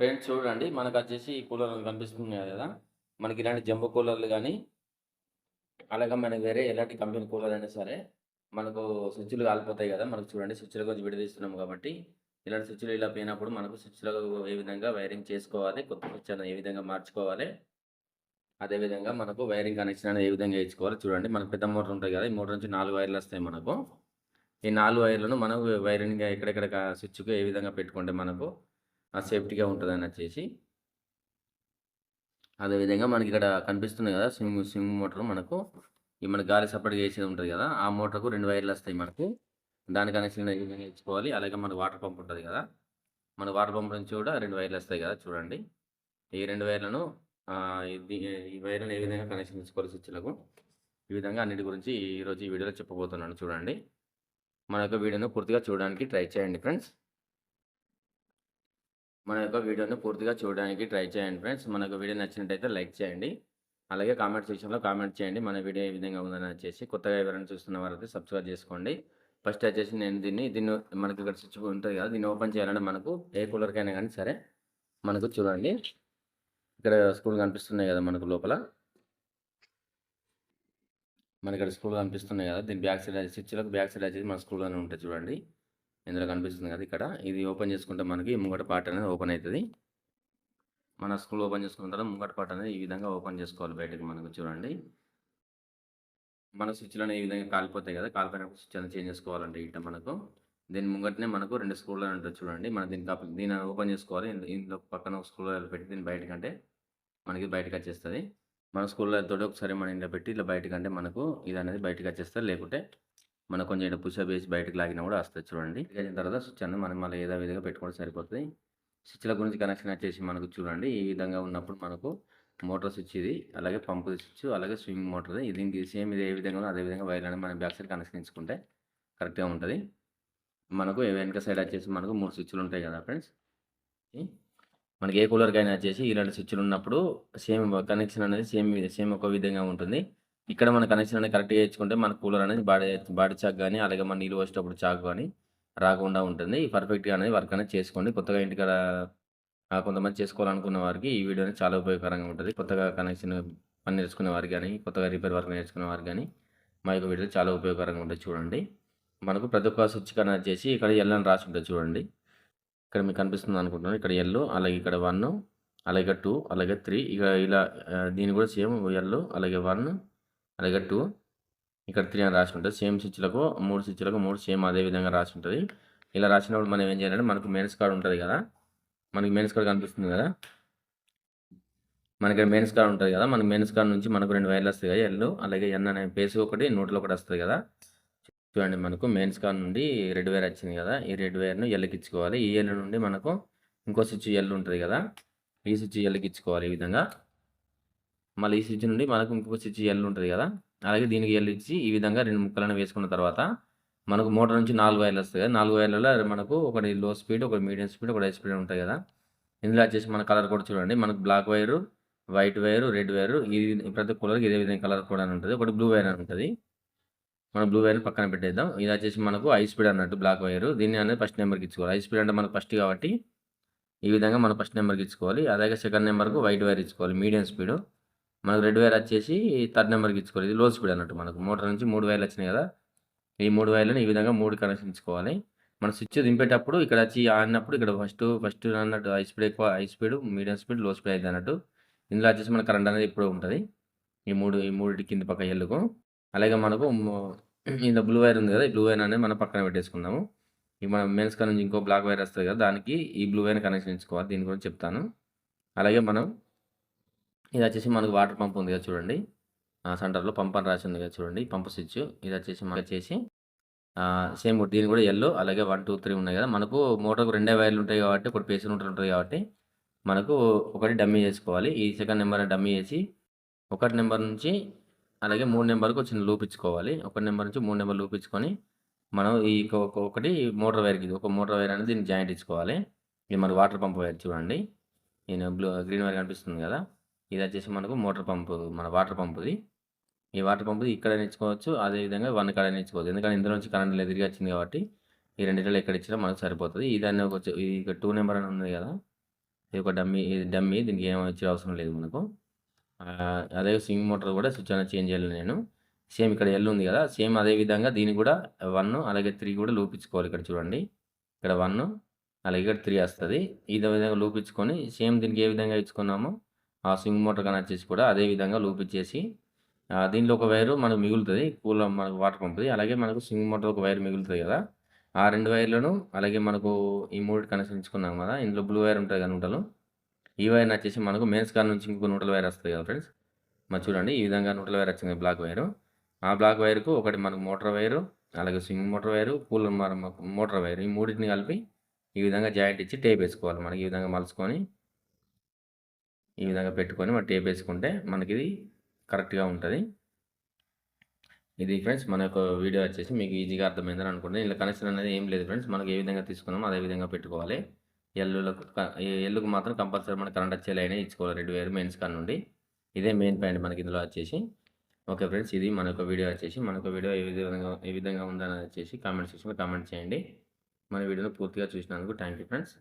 Friends చూడండి మనకు వచ్చేసి ఈ కూలర్ కనిపిస్తుంది కదా. మనకి ఇలాంటి జంబు కూలర్లు కానీ అలాగే మనకి వేరే ఎలాంటి కంపెనీ కూలర్ అయినా సరే మనకు స్విచ్లు కాలిపోతాయి కదా. మనకు చూడండి స్విచ్ల గురించి విడదీస్తున్నాం కాబట్టి ఇలాంటి స్విచ్లు ఇలా పోయినప్పుడు మనకు స్విచ్లకు ఏ విధంగా వైరింగ్ చేసుకోవాలి కొత్త స్విచ్ అనేది ఏ విధంగా మార్చుకోవాలి అదేవిధంగా మనకు వైరింగ్ కనెక్షన్ అనేది ఏ విధంగా వేసుకోవాలి చూడండి. మనకు పెద్ద మోటార్ ఉంటుంది కదా ఈ మోటార్ నుంచి నాలుగు వైర్లు వస్తాయి మనకు. ఈ నాలుగు వైర్లను మనం వైరింగ్ ఎక్కడెక్కడ స్విచ్కు ఏ విధంగా పెట్టుకుంటే మనకు సేఫ్టీగా ఉంటుంది అని వచ్చేసి అదేవిధంగా మనకి ఇక్కడ కనిపిస్తుంది కదా స్విమ్మింగ్ స్విమ్మింగ్ మోటార్ మనకు. ఈ మన గాలి సపరేట్గా వేసేది ఉంటుంది కదా ఆ మోటార్కు రెండు వైర్లు వస్తాయి మనకు. దాని కనెక్షన్ ఏ విధంగా ఇచ్చుకోవాలి అలాగే మన వాటర్ పంప్ ఉంటుంది కదా. మన వాటర్ పంప్ నుంచి కూడా రెండు వైర్లు వస్తాయి కదా చూడండి. ఈ రెండు వైర్లను ఈ వైర్లను ఏ విధంగా కనెక్షన్ ఇచ్చుకోవాలి స్విచ్లకు. ఈ విధంగా అన్నిటి గురించి ఈరోజు ఈ వీడియోలో చెప్పబోతున్నాను చూడండి. మన యొక్క వీడియోను పూర్తిగా చూడడానికి ట్రై చేయండి ఫ్రెండ్స్. మన యొక్క వీడియోని పూర్తిగా చూడడానికి ట్రై చేయండి ఫ్రెండ్స్. మన వీడియో నచ్చినట్టయితే లైక్ చేయండి. అలాగే కామెంట్ సెక్షన్లో కామెంట్ చేయండి. మన వీడియో ఏ విధంగా ఉందని వచ్చేసి కొత్తగా ఎవరైనా చూస్తున్న వారైతే సబ్స్క్రైబ్ చేసుకోండి. ఫస్ట్ వచ్చేసి నేను దీన్ని దీన్ని మనకి ఇక్కడ స్విచ్ ఉంటుంది కదా దీన్ని ఓపెన్ చేయాలంటే మనకు ఏ కూలర్కైనా కానీ సరే మనకు చూడండి. ఇక్కడ స్కూల్ కనిపిస్తున్నాయి కదా మనకు లోపల. మనకి ఇక్కడ స్కూల్ కనిపిస్తున్నాయి కదా దీని బ్యాక్ సైడ్ స్విచ్లకు బ్యాక్ సైడ్ వచ్చేసి మన స్కూల్లోనే ఉంటుంది చూడండి. ఇందులో కనిపిస్తుంది కదా ఇక్కడ. ఇది ఓపెన్ చేసుకుంటే మనకి ముంగట పార్ట్ అనేది ఓపెన్ అవుతుంది మన స్కూల్ ఓపెన్ చేసుకున్న తర్వాత ముంగట పార్ట్ అనేది ఈ విధంగా ఓపెన్ చేసుకోవాలి బయటకు మనకు చూడండి. మన స్విచ్లను ఈ విధంగా కాలిపోతాయి కదా కాలిపోయినప్పుడు స్విచ్ అనేది చేంజ్ చేసుకోవాలంటే ఇట్ట మనకు. దీని ముంగటనే మనకు రెండు స్క్రూలు ఉంటుంది చూడండి. మనం దీని కాపీ దీన్ని ఓపెన్ చేసుకోవాలి. ఇందులో పక్కన ఒక స్క్రూ పెట్టి దీన్ని బయటకంటే మనకి బయటకు వచ్చేస్తుంది. మన స్కూల్లో తోటి ఒకసారి మన ఇంట్లో పెట్టి ఇలా బయటకంటే మనకు ఇది అనేది బయటకు వచ్చేస్తుంది. లేకుంటే మనం కొంచెం ఇట్లా పుషప్ వేసి బయటకు లాగినా కూడా వస్తుంది చూడండి. వచ్చిన తర్వాత స్విచ్ అనేది మనం మళ్ళీ ఏదో విధంగా పెట్టుకుంటే సరిపోతుంది. స్విచ్ల గురించి కనెక్షన్ వచ్చేసి మనకు చూడండి. ఈ విధంగా ఉన్నప్పుడు మనకు మోటార్ స్విచ్ ఇది అలాగే పంపు స్విచ్ అలాగే స్వింగ్ మోటార్ ఇది. దీనికి సేమ్ ఇది ఏ విధంగా అదే విధంగా వైర్ అనేది మనం బ్యాక్ సైడ్ కనెక్షన్ ఇచ్చుకుంటే కరెక్ట్గా ఉంటుంది. మనకు వెనక సైడ్ వచ్చేసి మనకు మూడు స్విచ్లు ఉంటాయి కదా ఫ్రెండ్స్. మనకి ఏ కూలర్కి అయినా వచ్చేసి ఇలాంటి స్విచ్లు ఉన్నప్పుడు సేమ్ కనెక్షన్ అనేది సేమ్ సేమ్ ఒక విధంగా ఉంటుంది. ఇక్కడ మన కనెక్షన్ అనేది కరెక్ట్గా ఇచ్చుకుంటే మన కూలర్ అనేది బాడీ బాడీ చాక్ కానీ అలాగే మన నీళ్ళు వచ్చేటప్పుడు చాక్ కానీ రాకుండా ఉంటుంది. పర్ఫెక్ట్గా అనేది వర్క్ అనేది చేసుకోండి. కొత్తగా ఇంటికాడ కొంతమంది చేసుకోవాలనుకున్న వారికి ఈ వీడియో అనేది చాలా ఉపయోగకరంగా ఉంటుంది. కొత్తగా కనెక్షన్ పని నేర్చుకునే వారికి కానీ కొత్తగా రిపేర్ వర్క్ నేర్చుకునే వారికి కానీ మా యొక్క వీడియో చాలా ఉపయోగకరంగా ఉంటుంది చూడండి. మనకు ప్రతి ఒక్క స్విచ్ కనెక్ట్ చేసి ఇక్కడ ఎల్ అని రాసి ఉంటుంది చూడండి. ఇక్కడ మీకు కనిపిస్తుంది అనుకుంటున్నాను. ఇక్కడ ఎల్ అలాగే ఇక్కడ వన్ అలాగే టూ అలాగే త్రీ ఇక ఇలా దీని కూడా సేమ్ ఎల్ అలాగే వన్ అలాగే టూ. ఇక్కడ త్రీ అని రాసి ఉంటుంది. సేమ్ స్విచ్లకు మూడు స్విచ్లకు మూడు సేమ్ అదే విధంగా రాసి ఉంటుంది. ఇలా రాసినప్పుడు మనం ఏం చేయాలంటే మనకు మెయిన్స్ కార్డ్ ఉంటుంది కదా. మనకి మెయిన్స్ కార్డ్ కనిపిస్తుంది కదా. మనకి మెయిన్స్ కార్డ్ ఉంటుంది కదా. మనకి మెయిన్స్ కార్డ్ నుంచి మనకు రెండు వైర్లు వస్తాయి కదా. ఎల్లు అలాగే ఎన్ అనే పేస్ ఒకటి నోట్లో ఒకటి వస్తుంది కదా. చూడండి మనకు మెయిన్స్ కార్డ్ నుండి రెడ్ వైర్ వచ్చింది కదా. ఈ రెడ్ వైర్ను ఎల్లుకి ఇచ్చుకోవాలి. ఈ ఎల్ నుండి మనకు ఇంకో స్విచ్ ఎల్ ఉంటుంది కదా. ఈ స్విచ్ ఎల్లుకి ఇచ్చుకోవాలి ఈ విధంగా. మళ్ళీ ఈ స్విచ్ నుండి మనకు ఇంకొక స్విచ్ ఎల్ ఉంటుంది కదా? అలాగే దీనికి ఎల్ ఇచ్చి ఈ విధంగా రెండు ముక్కలను వేసుకున్న తర్వాత మనకు మోటార్ నుంచి నాలుగు వైర్లు వస్తాయి కదా? నాలుగు వైర్లలో మనకు ఒకటి లో స్పీడ్ ఒకటి మీడియం స్పీడ్ ఒకటి హై స్పీడ్ ఉంటాయి కదా? ఇందులో వచ్చేసి మన కలర్ కూడా చూడండి. మనకు black wire white wire red wire ఇది ప్రతి కూలర్కి ఇదే విధంగా కలర్ కూడా అని ఉంటుంది. ఒకటి బ్లూ వైర్ అని ఉంటుంది. మనం బ్లూ వైర్ పక్కన పెట్టేద్దాం. ఇది వచ్చేసి మనకు హై స్పీడ్ అన్నట్టు బ్లాక్ వైర్ దీన్ని అనేది ఫస్ట్ నెంబర్కి ఇచ్చుకోవాలి. హై స్పీడ్ అంటే మనకు ఫస్ట్ కాబట్టి ఈ విధంగా మనం ఫస్ట్ నెంబర్కి ఇచ్చుకోవాలి. అలాగే సెకండ్ నెంబర్కు వైట్ వైర్ ఇచ్చుకోవాలి. మీడియం స్పీడ్ మనకు రెడ్ వైర్ వచ్చేసి థర్డ్ నెంబర్కి ఇచ్చుకోవాలి. ఇది లో స్పీడ్ అన్నట్టు మనకు. మోటార్ నుంచి మూడు వైర్లు వచ్చినాయి కదా. ఈ మూడు వైర్లను ఈ విధంగా మూడు కనెక్షన్ ఇచ్చుకోవాలి. మన స్విచ్ దింపేటప్పుడు ఇక్కడ వచ్చి ఆడినప్పుడు ఇక్కడ ఫస్ట్ ఫస్ట్ అన్నట్టు హై స్పీడ్ ఎక్కువ హై స్పీడ్ మీడియం స్పీడ్లో స్పీడ్ అయితే అన్నట్టు. ఇందులో వచ్చేసి మన కరెంట్ అనేది ఇప్పుడు ఉంటుంది. ఈ మూడు ఈ మూడు కింది పక్క ఎల్లుకు. అలాగే మనకు ఇంత బ్లూ వైర్ ఉంది కదా. ఈ బ్లూ వైర్ అనేది మనం పక్కన పెట్టేసుకుందాము. ఈ మన మెన్స్ కాడ నుంచి ఇంకో బ్లాక్ వైర్ వస్తుంది కదా. దానికి ఈ బ్లూ వైర్ కనెక్షన్ ఇచ్చుకోవాలి. దీని గురించి చెప్తాను. అలాగే మనం ఇది వచ్చేసి మనకు వాటర్ పంప్ ఉంది కదా చూడండి. సెంటర్లో పంప్ అని రాసి ఉంది కదా చూడండి. Pump switch. ఇది వచ్చేసి మనకు వచ్చేసి సేమ్ దీని కూడా ఎల్లో అలాగే వన్ టూ త్రీ ఉన్నాయి కదా. మనకు మోటార్కు రెండే వైర్లు ఉంటాయి కాబట్టి ఒకటి పేసర్ ఉంటుంది కాబట్టి మనకు ఒకటి డమ్మీ చేసుకోవాలి. ఈ సెకండ్ నెంబర్ డమ్మీ చేసి ఒకటి నెంబర్ నుంచి అలాగే మూడు నెంబర్కి చిన్న లూప్ ఇచ్చుకోవాలి. ఒకటి నెంబర్ నుంచి మూడు నెంబర్ లూప్ ఇచ్చుకొని మనం ఈ ఒకటి మోటార్ వైర్కి ఇది ఒక మోటార్ వైర్ అనేది దీన్ని జాయింట్ ఇచ్చుకోవాలి. ఇది మన వాటర్ పంప్ వైర్ చూడండి. నేను బ్లూ గ్రీన్ వైర్ కనిపిస్తుంది కదా. ఇది వచ్చేసి మనకు మోటార్ పంపు మన వాటర్ పంపుది ఈ వాటర్ పంపు ఇక్కడ నేర్చుకోవచ్చు అదేవిధంగా వన్ కాడ నేర్చుకోవచ్చు ఎందుకంటే ఇందులో నుంచి కరెంట్ తిరిగి వచ్చింది కాబట్టి ఈ రెండిట్లో ఎక్కడ ఇచ్చినా మనకు సరిపోతుంది ఇది అనే ఒక ఈ టూ నెంబర్ అని ఉంది కదా ఇది ఒక డమ్మీ ఇది డమ్మీ దీనికి ఏం వచ్చే అవసరం లేదు మనకు అదే స్వింగ్ మోటార్ కూడా స్విచ్ అనేది చేంజ్ చేయాలి నేను. సేమ్ ఇక్కడ ఎల్ ఉంది కదా! సేమ్ అదే విధంగా దీన్ని కూడా వన్ అలాగే త్రీ కూడా లూపించుకోవాలి ఇక్కడ చూడండి. ఇక్కడ వన్ అలాగే ఇక్కడ త్రీ వస్తుంది ఇదే విధంగా లూపించుకొని సేమ్ దీనికి ఏ విధంగా ఇచ్చుకున్నామో ఆ స్వింగ్ మోటార్ కనెక్ట్ చేసి కూడా అదే విధంగా లూపించేసి ఆహ్, దీంట్లో ఒక వైరు మనకు మిగులుతుంది కూలర్ మనకు వాటర్ పంపుది అలాగే మనకు స్వింగ్ మోటార్ ఒక వైర్ మిగులుతుంది కదా! ఆ రెండు వైర్లను అలాగే మనకు ఈ మూడు కనెక్షన్ ఇచ్చుకున్నాం కదా! ఇందులో బ్లూ వైర్ ఉంటుంది కదా నూటలు ఈ వైర్‌ని వచ్చేసి మనకు మెయిన్స్ కార్ నుంచి ఇంకో నూటల వైర్ వస్తుంది కదా ఫ్రెండ్స్. మరి చూడండి ఈ విధంగా నూటల వైర్ వచ్చింది బ్లాక్ వైరు. ఆ బ్లాక్ వైర్‌కు ఒకటి మనకు మోటార్ వైరు, అలాగే swing motor wire, cooler motor wire ఈ మూడింటిని కలిపి ఈ విధంగా జాయింట్ ఇచ్చి టేప్ వేసుకోవాలి మనకి ఈ విధంగా మలుచుకొని ఈ విధంగా పెట్టుకొని మనం టేప్ వేసుకుంటే మనకి ఇది కరెక్ట్‌గా ఉంటుంది ఇది ఫ్రెండ్స్ మన యొక్క వీడియో వచ్చేసి మీకు ఈజీగా అర్థమైందని అనుకుంటుంది ఇలా కనెక్షన్ అనేది ఏం లేదు ఫ్రెండ్స్. మనకి ఏ విధంగా తీసుకున్నామో అదే విధంగా పెట్టుకోవాలి. ఎల్లులకు ఎల్లుకు మాత్రం కంపల్సరీ మనకి కరెంట్ వచ్చే లైనే ఇచ్చుకోవాలి రెండు వేరు మెయిన్స్ కాడ నుండి. ఇదే మెయిన్ పాయింట్ మనకి ఇందులో వచ్చేసి. ఓకే ఫ్రెండ్స్ ఇది మన యొక్క వీడియో వచ్చేసి. మన యొక్క వీడియో ఏ విధంగా ఏ విధంగా ఉందని వచ్చేసి కామెంట్ సెక్షన్‌లో కామెంట్ చేయండి. మన వీడియోని పూర్తిగా చూసినందుకు థ్యాంక్ యూ ఫ్రెండ్స్.